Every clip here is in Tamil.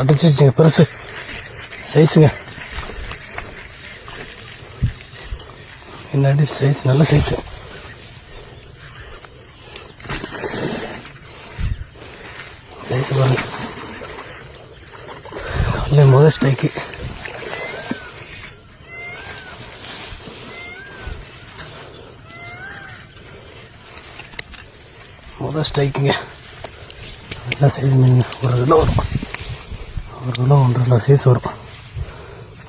அடிச்சிருச்சுங்க பெருசு. சைஸுங்க. என்னடி சைஸ் நல்ல சைஸு. சைஸ் பாருங்க. நல்ல முதல் ஸ்ட்ரைக்கு முதல் ஸ்ட்ரைக்குங்க நல்ல சைஸ் மீனுங்க. ஒரு கிலோ வரும். ஒரு கிலோ ஒன்றரை கிலோ சைஸ் வரும்.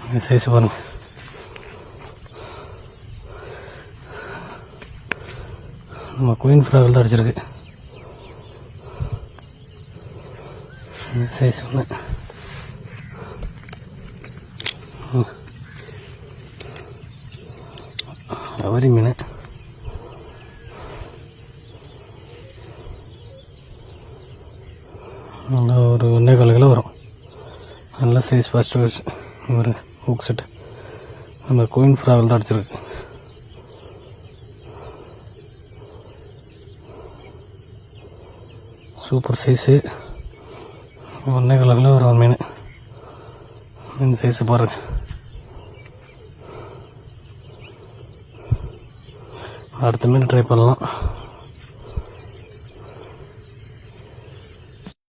அந்த சைஸ் பாருங்க. நம்ம குயின் ஃப்ராகல் தான் அடிச்சிருக்கு. சைஸ் ஒன்று அவரி மீன். நல்லா ஒரு ஒன்றே கால் நல்ல சைஸ் ஃபஸ்ட்டு வச்சு ஒரு ஹூக் செட்டு நம்ம குயின் ஃப்ராவல் தான் அடிச்சிருக்கு. சூப்பர் சைஸு ஒன்றே கலரில் ஒரு ஒரு மீன் மீன் சைஸு பாருங்கள் அடுத்த மீன் ட்ரை பண்ணலாம்.